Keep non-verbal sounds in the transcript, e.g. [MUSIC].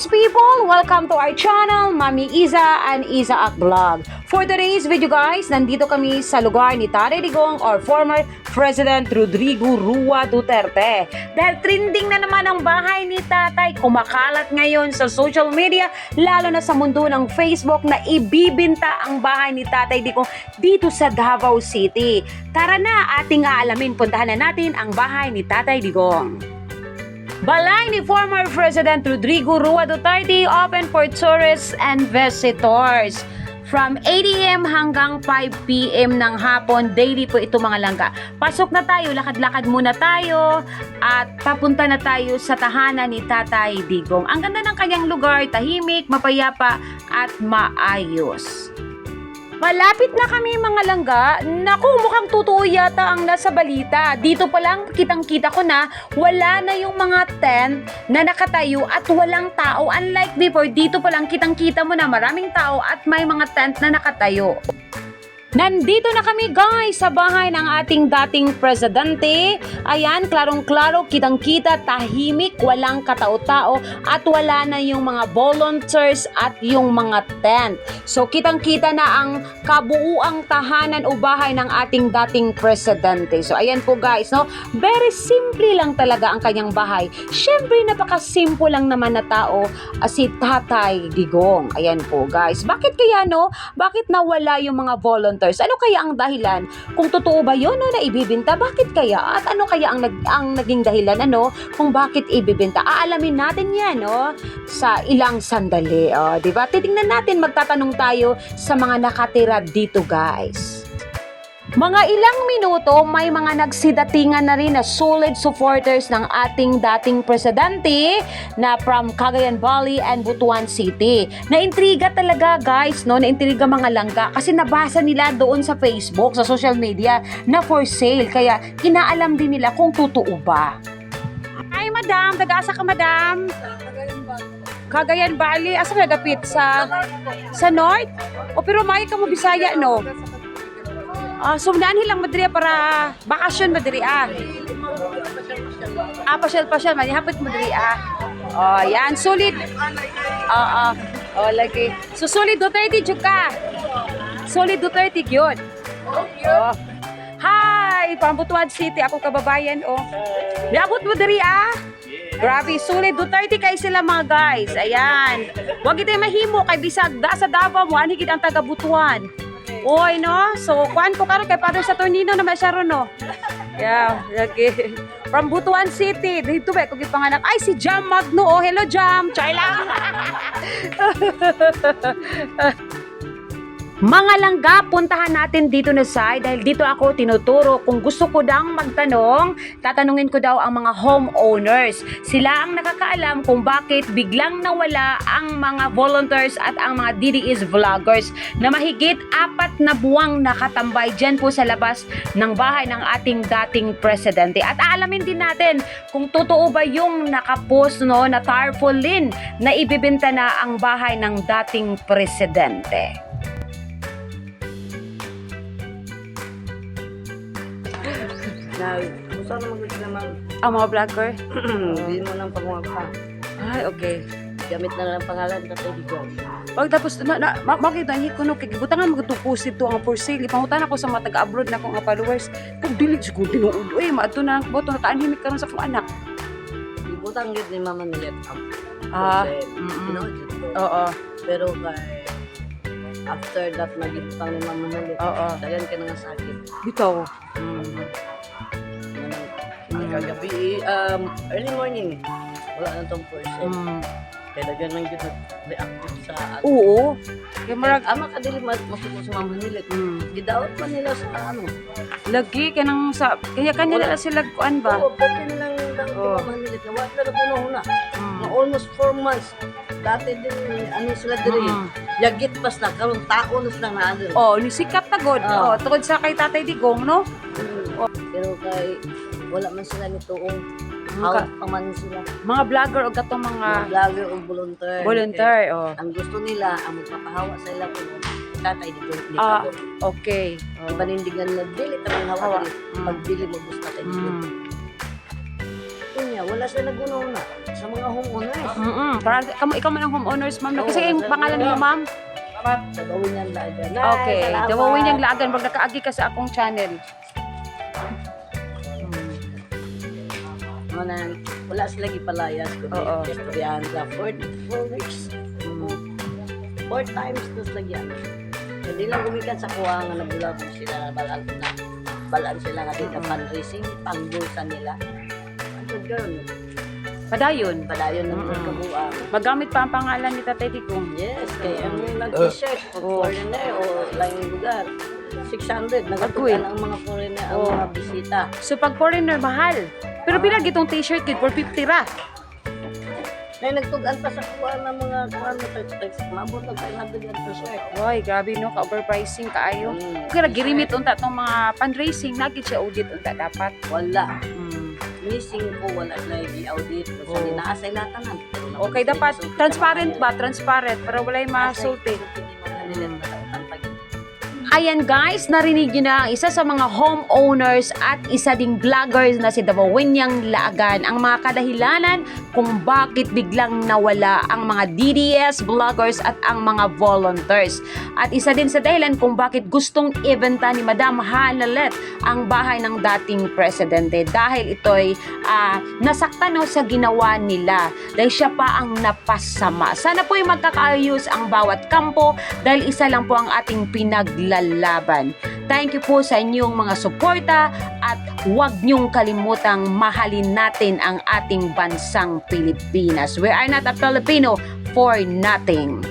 nice people! Welcome to our channel, Mami Iza and Izaak Vlog. For today's video guys, nandito kami sa lugar ni Tatay Digong or former President Rodrigo Rua Duterte. Dahil trending na naman ang bahay ni Tatay, kumakalat ngayon sa social media, lalo na sa mundo ng Facebook na ibibinta ang bahay ni Tatay Digong dito sa Davao City. Tara na, ating aalamin, puntahan na natin ang bahay ni Tatay Digong. Balay ni former President Rodrigo Rua Duterte open for tourists and visitors. From 8 a.m. hanggang 5 p.m. ng hapon, daily po ito mga langga. Pasok na tayo, lakad-lakad muna tayo at papunta na tayo sa tahanan ni Tatay Digong. Ang ganda ng kanyang lugar, tahimik, mapayapa at maayos. Malapit na kami mga langga. Naku, mukhang totoo yata ang nasa balita. Dito pa lang kitang-kita ko na wala na yung mga tent na nakatayo at walang tao. Unlike before, dito pa lang kitang-kita mo na maraming tao at may mga tent na nakatayo. Nandito na kami guys sa bahay ng ating dating presidente. Ayan, klarong-klaro, kitang-kita, tahimik, walang katao-tao at wala na yung mga volunteers at yung mga tent. So kitang-kita na ang kabuuang tahanan o bahay ng ating dating presidente. So ayan po guys, no? Very simple lang talaga ang kanyang bahay. Syempre napaka-simple lang naman na tao ah, si Tatay Digong. Ayan po guys. Bakit kaya no? Bakit nawala yung mga volunteers? Ano kaya ang dahilan? Kung totoo ba yun no, na ibibinta, bakit kaya? At ano kaya ang, nag, ang naging dahilan ano kung bakit ibibinta? Aalamin natin yan no? sa ilang sandali. Oh, di ba? Titingnan natin, magtatanong tayo sa mga nakatira dito guys. Mga ilang minuto, may mga nagsidatingan na rin na solid supporters ng ating dating presidente na from Cagayan Valley and Butuan City. Naintriga talaga guys, no? Naintriga mga langga kasi nabasa nila doon sa Facebook, sa social media na for sale. Kaya inaalam din nila kung totoo ba. Ay, madam. Taga-asa ka, madam? Cagayan Valley. Asa nagapit? Sa, sa North? O pero may ka mo Bisaya, no? Ah, so naan hilang madri para bakasyon madri ah. Ah, pasyal pasyal man hapit madri ah. Oh, yan sulit. Oo. Oh, lagi. So sulit Duterte jud ka. Solid Duterte gyud. Oh. Hi, Pambutuan City, ako kababayan oh. Niabot mo diri ah. Grabe, sulit Duterte kay sila mga guys. Ayan. Wag ito mahimo kay bisag da sa Davao mo ani gid ang taga Oy, no? So, kuan ko karon kay Father Saturnino na siya ron, no? Yeah, okay. From Butuan City, dito ba, kung panganak. Ay, si Jam Magno. Oh, hello, Jam. Char lang. [LAUGHS] Mga langga, puntahan natin dito na side dahil dito ako tinuturo kung gusto ko daw magtanong, tatanungin ko daw ang mga homeowners. Sila ang nakakaalam kung bakit biglang nawala ang mga volunteers at ang mga DDS vloggers na mahigit apat na buwang nakatambay dyan po sa labas ng bahay ng ating dating presidente. At aalamin din natin kung totoo ba yung nakapost no, na tarpaulin na ibibenta na ang bahay ng dating presidente. Na kung saan naman gusto naman Ang mga vlogger? [CLEARS THROAT] hindi mo nang pangwapa Ay, okay. gamit na lang pangalan ka tayo dito Pag tapos, na, na, ma, makita niyo ko no, kay butangan magtupos ito ang for sale. Ipangutan ako sa mga taga-abroad na akong followers. Kung dili siguro tinuod, eh, maato na ang boto, nakaanhimik ka rin sa akong anak. ibutang yun ni mama niya Ah, you know, yun po. Oo, pero kay after that nagibutang ni mama niya oo. dagan ka na nga sakit Bitaw. mm. Kagabi um, early morning wala na tong person Mm. kaya dagan lang yun reactive sa at Oo. Kaya marag, ama kadili mas masuko sa mama nila mm, gidawat man nila sa ano lagi ka nang sa, kaya kanya na sila kuan ba? Oo, pwede nilang dawat Oo. sa mama nila na wala na puno na Mm. na almost 4 months dati din ano sila diri Mm. yagit pas na karon tao na sila na ano Oh, ni sikat na god. Oh, Ah. tungod sa kay Tatay Digong, no? pero kay wala man sila nituong Mga, out pa man sila mga vlogger o katong mga mga vlogger o volunteer volunteer, oh. Kaya ang gusto nila ang magpapahawa sa ilang ulo tatay di ko Ah. Okay. Ang panindigan na dili tarang hawa dili Mm. pagdili mo gusto kay Mm. kunya wala sila nagunaw na sa mga homeowners. Mm-mm. Para, kamo, ikaw man ang homeowners, ma'am. no? Kasi yung pangalan niyo, ma'am? Sa gawin niyang lagan. Okay. Dawawin niyang lagan. Pag nakaagi ka sa akong channel. Mga wala sila gipalayas kundi Oo. istoryahan sa four, four weeks. Four times to sa lagyan. Hindi lang gumikan sa kuha nga nabula po sila na balaan na balaan sila nga dito fundraising pangbulsa nila. Ang good girl. Padayon. Padayon ng Mm-mm. kabuang. Magamit pa ang pangalan ni Tatay Digong. Yes, kaya ang nag-t-shirt o Oo. foreigner o laing lugar. 600, Agwin. nagatugan ang mga foreigner, ang Oo. mga bisita. So, pag foreigner, mahal. Pero bilang itong t-shirt kid for 50 ra. May nagtugan pa sa kuha ng mga kuha ng text Mabot ng 500 ang t-shirt. Oy, grabe no, ka-overpricing kaayo. Mm. Kaya girimit unta tong mga fundraising, nagit siya audit unta dapat. Wala. Mm. Missing ko, wala na i-audit. Kasi oh. naasay lahat na. Okay, dapat transparent ba? Transparent para walay masulti. Ayan guys, narinig nyo na ang isa sa mga homeowners at isa ding vloggers na si Dawawinyang Laagan. Ang mga kadahilanan kung bakit biglang nawala ang mga DDS vloggers at ang mga volunteers. At isa din sa dahilan kung bakit gustong ibenta ni Madam Hanalet ang bahay ng dating presidente dahil ito'y ah, nasaktan no sa ginawa nila dahil siya pa ang napasama. Sana po'y magkakaayos ang bawat kampo dahil isa lang po ang ating pinaglalaban. Thank you po sa inyong mga suporta at huwag niyong kalimutang mahalin natin ang ating bansang Pilipinas. We are not a Filipino for nothing.